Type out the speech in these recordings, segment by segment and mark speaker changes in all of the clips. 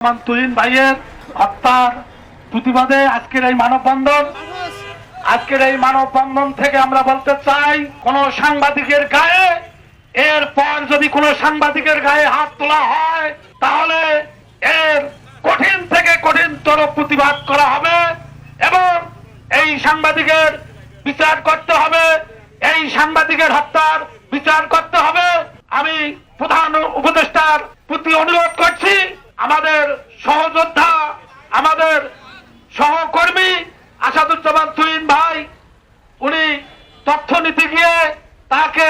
Speaker 1: তুহিন ভাইয়ের হত্যার প্রতিবাদে আজকের এই মানববন্ধন। আজকের এই মানববন্ধন থেকে আমরা বলতে চাই, কোন সাংবাদিকের গায়ে, এরপর যদি কোন সাংবাদিকের গায়ে হাত তোলা হয়, তাহলে এর কঠিন থেকে কঠিনতর প্রতিবাদ করা হবে এবং এই সাংবাদিকের বিচার করতে হবে, এই সাংবাদিকের হত্যার বিচার করতে হবে। আমি প্রধান উপদেষ্টার প্রতি অনুরোধ করছি আমাদের সহযোদ্ধা, আমাদের সহকর্মী আসাদুজ্জামান তুহিন ভাই, উনি তথ্য নিতে গিয়ে তাকে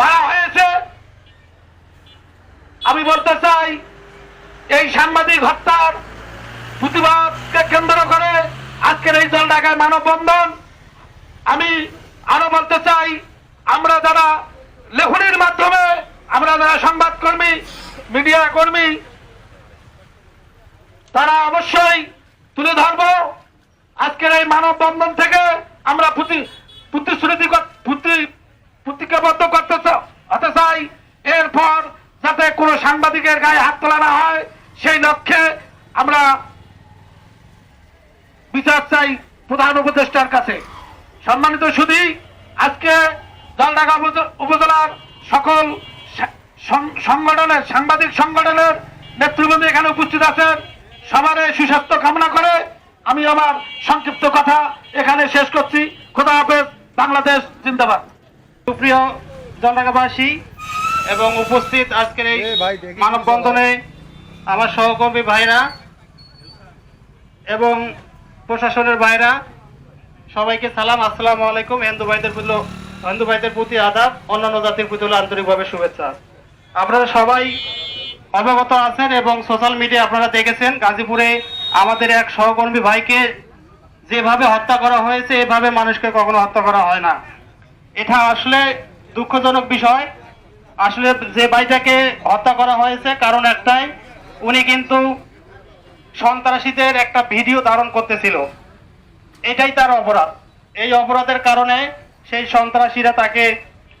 Speaker 1: মারা হয়েছে। আমি বলতে চাই, এই সাংবাদিক হত্যার প্রতিবাদকে কেন্দ্র করে আজকের এই জল ঢাকায় মানববন্ধন। আমি আরও বলতে চাই, আমরা যারা লেখনির মাধ্যমে, আমরা যারা সংবাদ কর্মী মিডিয়া কর্মী তারা অবশ্যই তুলে ধরবো। আজকের এই মানববন্ধন থেকে আমরা প্রতিজ্ঞাবদ্ধ করতে হতে চাই। এরপর যাতে কোনো সাংবাদিকের গায়ে হাত তোলা না হয়, সেই লক্ষ্যে আমরা বিচার চাই প্রধান উপদেষ্টার কাছে। সম্মানিত সুধী, আজকে উপজ- উপজেলার সকল সংগঠনের, সাংবাদিক সংগঠনের নেতৃবৃন্দ এখানে উপস্থিত আছেন। সবার সুস্বাস্থ্য কামনা করে আমি আমার সংক্ষিপ্ত কথা এখানে শেষ করছি। খোদা হাফেজ বাংলাদেশ জিন্দাবাদ।
Speaker 2: সুপ্রিয় জলঢাকাবাসী এবং উপস্থিত আজকের এই মানববন্ধনে আমার সহকর্মী ভাইরা এবং প্রশাসনের ভাইরা সবাইকে সালাম আসসালামু আলাইকুম। হিন্দু ভাইদের প্রতি হিন্দু ভাইদের প্রতি আদাব অন্যান্য জাতির প্রতি হলো আন্তরিকভাবে শুভেচ্ছা। আপনারা সবাই অবগত আছেন এবং সোশ্যাল মিডিয়া আপনারা দেখেছেন গাজীপুরে আমাদের এক সহকর্মী ভাইকে যেভাবে হত্যা করা হয়েছে এভাবে মানুষকে কখনো হত্যা করা হয় না। এটা আসলে দুঃখজনক বিষয়। আসলে যে ভাইটাকে হত্যা করা হয়েছে কারণ একটাই উনি কিন্তু সন্ত্রাসীদের একটা ভিডিও ধারণ করতেছিল। এটাই তার অপরাধ। এই অপরাধের কারণে সেই সন্ত্রাসীরা তাকে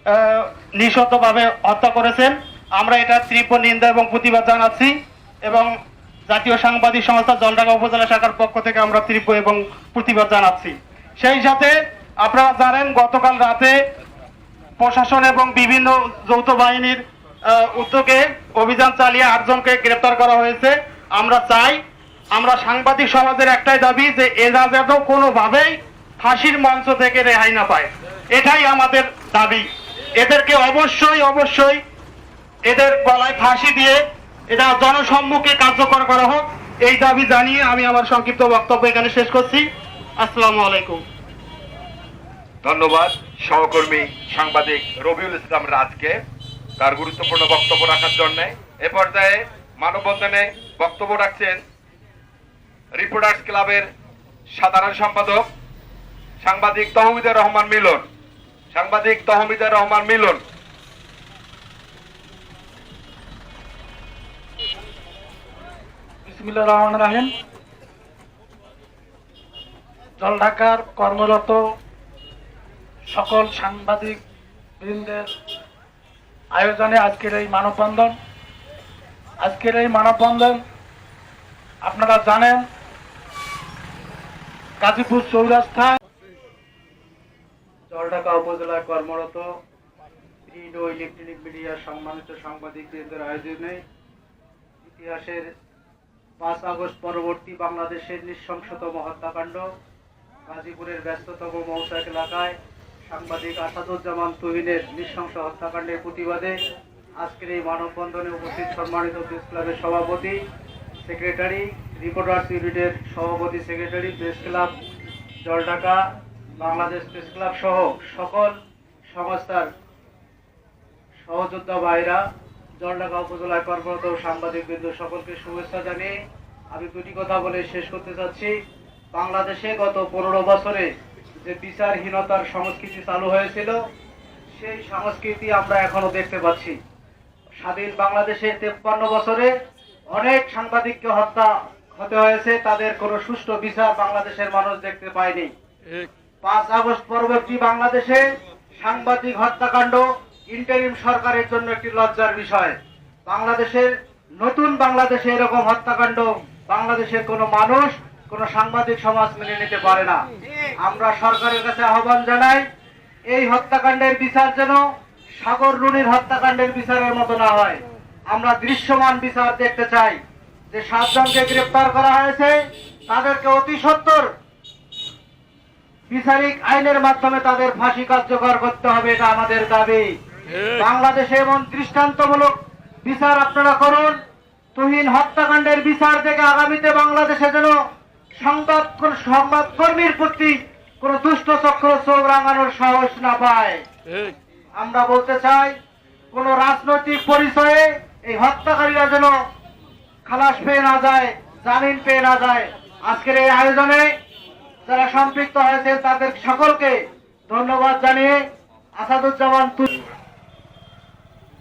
Speaker 2: আহ, নিঃশব্দভাবে হত্যা করেছেন। আমরা এটা তীব্র নিন্দা এবং প্রতিবাদ জানাচ্ছি এবং জাতীয় সাংবাদিক সংস্থা জলঢাকা উপজেলা শাখার পক্ষ থেকে আমরা তীব্র এবং প্রতিবাদ জানাচ্ছি। সেই সাথে আপনারা জানেন, গতকাল রাতে প্রশাসন এবং বিভিন্ন যৌথ বাহিনীর উদ্যোগে অভিযান চালিয়ে আটজনকে গ্রেপ্তার করা হয়েছে। আমরা চাই, আমরা সাংবাদিক সমাজের একটাই দাবি যে এরা যেন কোনোভাবেই ফাঁসির মঞ্চ থেকে রেহাই না পায়। এটাই আমাদের দাবি। এদেরকে অবশ্যই অবশ্যই এদের গলায় ফাঁসি দিয়ে এটা জনসম্মুখে কার্যকর করা হোক, এই দাবি জানিয়ে আমি আমার সংক্ষিপ্ত বক্তব্য এখানে শেষ করছি। আসসালামু আলাইকুম।
Speaker 3: ধন্যবাদ, সহকর্মী সাংবাদিক রবিউল ইসলাম রাজকে তার গুরুত্বপূর্ণ বক্তব্য রাখার জন্য। এ পর্যায়ে মানববন্ধনে বক্তব্য রাখছেন রিপোর্টার্স ক্লাবের সাধারণ সম্পাদক সাংবাদিক তহমিদুর রহমান মিলন। সাংবাদিক তহমিদুর রহমান মিলন
Speaker 1: বিসমিল্লাহ রহমান রাহিম। জল ঢাকার কর্মরত সকল সাংবাদিক বৃন্দের আয়োজনে আজকের এই মানববন্ধন। আজকের এই মানববন্ধন আপনারা জানেন, গাজীপুর চৌরাস্তায়
Speaker 2: জলঢাকা উপজেলায় কর্মরত প্রিন্ট ইলেকট্রনিক মিডিয়ার সম্মানিত সাংবাদিকদের আয়োজনে ইতিহাসের পাঁচ আগস্ট পরবর্তী বাংলাদেশের নৃশংসতম হত্যাকাণ্ড। গাজীপুরের ব্যস্ততম মৌসাক এলাকায় সাংবাদিক আসাদুজ্জামান তুহিনের নৃশংস হত্যাকাণ্ডের প্রতিবাদে আজকের এই মানববন্ধনে উপস্থিত সম্মানিত প্রেস ক্লাবের সভাপতি, সেক্রেটারি, রিপোর্টার্স ইউনিটের সভাপতি secretary, press club, Jaldhaka, Bangladesh press club সহ সকল সংস্থার সহযোদ্ধা ভাইরা, জলঢাকা উপজেলায় কর্মরত সাংবাদিক বিন্দু সকলকে শুভেচ্ছা জানিয়ে আমি দুটি কথা বলে শেষ করতে চাচ্ছি। বাংলাদেশে গত পনেরো বছরে যে বিচারহীনতার সংস্কৃতি চালু হয়েছিল, সেই সংস্কৃতি আমরা এখনও দেখতে পাচ্ছি। স্বাধীন বাংলাদেশে তেপ্পান্ন বছরে অনেক সাংবাদিককে হত্যা হতে হয়েছে, তাদের কোনো সুষ্ঠু বিচার বাংলাদেশের মানুষ দেখতে পায়নি। পাঁচ আগস্ট পরবর্তী বাংলাদেশে সাংবাদিক হত্যাকাণ্ড ইন্টারিম সরকারের জন্য একটি লজ্জার বিষয়। বাংলাদেশের নতুন বাংলাদেশে এরকম হত্যাকাণ্ড বাংলাদেশের কোনো মানুষ কোনো সাংবাদিক সমাজ মেনে নিতে পারে না। আমরা সরকারের কাছে আহ্বান জানাই এই হত্যাকাণ্ডের বিচার যেন সাগর রুনির হত্যাকাণ্ডের বিচারের মতো না হয়। আমরা দৃশ্যমান বিচার দেখতে চাই যে সাতজনকে গ্রেপ্তার করা হয়েছে তাদেরকে অতি সত্তর বিচারিক আইনের মাধ্যমে তাদের ফাঁসি কার্যকর করতে হবে এটা আমাদের দাবি। বাংলাদেশে এমন দৃষ্টান্তমূলক বিচার আপনারা করুন তুহিন হত্যাকাণ্ডের বিচার থেকে আগামীতে বাংলাদেশে যেন সংবাদ কোন সংবাদ কর্মীর প্রতি কোন দুষ্ট চক্র চোখ রাঙানোর সাহস না পায়। আমরা বলতে চাই কোন রাজনৈতিক পরিচয়ে এই হত্যাকারীরা যেন খালাস পেয়ে না যায় জামিন পেয়ে না যায়। আজকের এই আয়োজনে যারা সম্পৃক্ত হয়েছে তাদের সকলকে ধন্যবাদ জানিয়ে আসাদুজ্জামান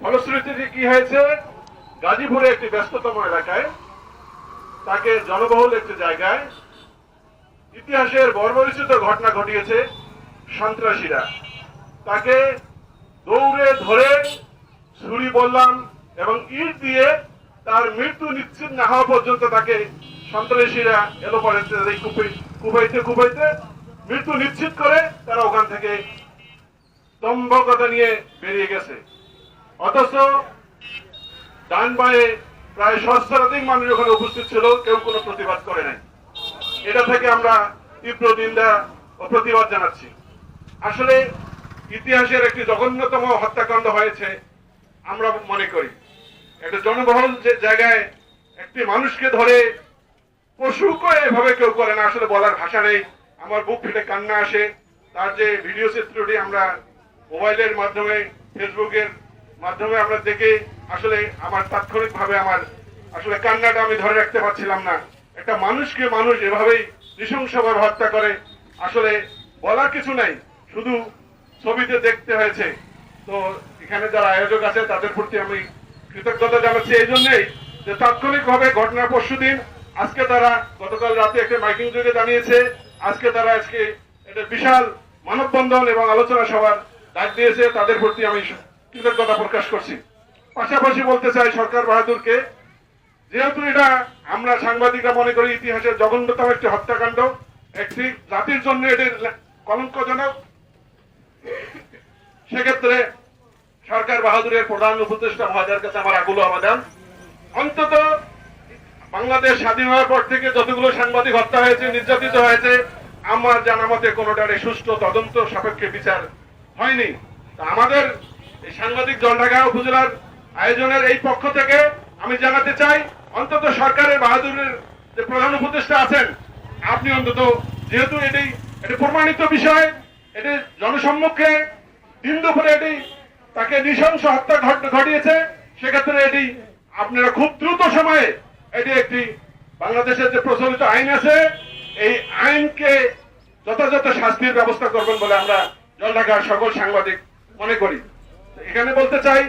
Speaker 4: ফলশ্রুতিতে কি হয়েছে? গাজীপুরে একটি ব্যস্ততম এলাকায়, তাকে জনবহুল একটি জায়গায় ইতিহাসের বর্বরিচিত ঘটনা ঘটিয়েছে সন্ত্রাসীরা। তাকে দৌড়ে ধরে ছুরি বললাম এবং ইট দিয়ে তার মৃত্যু নিশ্চিত না হওয়া পর্যন্ত তাকে সন্ত্রাসীরা এলো পরে কুপাইতে কুপাইতে মৃত্যু নিশ্চিত করে তারা ওখান থেকে দম্ভকতা নিয়ে বেরিয়ে গেছে। অথচ ডান বায়ে প্রায় সহস্রাধিক মানুষ ওখানে উপস্থিত ছিল, কেউ কোনো প্রতিবাদ করে নাই। এটা থেকে আমরা তীব্র নিন্দা ও প্রতিবাদ জানাচ্ছি। আসলে ইতিহাসের একটি জঘন্যতম হত্যাকাণ্ড হয়েছে, আমরা মনে করি। একটা জনবহুল যে জায়গায় একটি মানুষকে ধরে পশু করে এভাবে কেউ করে না, আসলে বলার ভাষা নেই। আমার বুক ফেটে কান্না আসে। তার যে ভিডিও চিত্রটি আমরা মোবাইলের মাধ্যমে ফেসবুকের মাধ্যমে আমরা দেখে আসলে আমার তাৎক্ষণিক ভাবে আমার আসলে কান্নাটা আমি ধরে রাখতে পারছিলাম না। একটা মানুষকে মানুষ এভাবেই নৃশংসভাবে হত্যা করে। আসলে বলার কিছু নাই, শুধু ছবিতে দেখতে হয়েছে। তো এখানে যারা আয়োজক আছে, তাদের প্রতি আমি কৃতজ্ঞতা জানাচ্ছি। এই জন্যই যে তাৎক্ষণিকভাবে ঘটনা পরশু দিন, আজকে তারা গতকাল রাতে একটা মাইকিং যোগে জানিয়েছে। আজকে তারা আজকে একটা বিশাল মানববন্ধন এবং আলোচনা সভার ডাক দিয়েছে। তাদের প্রতি আমি কৃতজ্ঞতা প্রকাশ করছি। পাশাপাশি বলতে চাই সরকার বাহাদুরকে, যেহেতু এটা আমরা সাংবাদিকরা মনে করি ইতিহাসের জঘন্যতম একটি হত্যাকাণ্ড, একটি জাতির জন্য এটি কলঙ্কজনক, সেক্ষেত্রে সরকার বাহাদুরের প্রধান উপদেষ্টা মহাজার কাছে আমার আগুলো আবেদন অন্তত বাংলাদেশ স্বাধীন হওয়ার পর থেকে যতগুলো সাংবাদিক হত্যা হয়েছে, নির্যাতিত হয়েছে, আমার জানা মতে কোনোটারে সুষ্ঠু তদন্ত সাপেক্ষে বিচার হয়নি। আমাদের এই সাংবাদিক জলঢাকা উপজেলার আয়োজনের এই পক্ষ থেকে আমি জানাতে চাই, অন্তত সরকারের বাহাদুরের যে প্রধান উপদেষ্টা আছেন, আপনি অন্তত যেহেতু এটি এটি প্রমাণিত বিষয়, এটি জনসম্মুখে দিন দুপুরে এটি তাকে নৃশংস হত্যা ঘট- ঘটিয়েছে, সেক্ষেত্রে এটি আপনারা খুব দ্রুত সময়ে এটি একটি বাংলাদেশের যে প্রচলিত আইন আছে, এই আইনকে যথাযথ শাস্তির ব্যবস্থা করবেন বলে আমরা জলঢাকার সকল সাংবাদিক মনে করি। এখানে বলতে চাই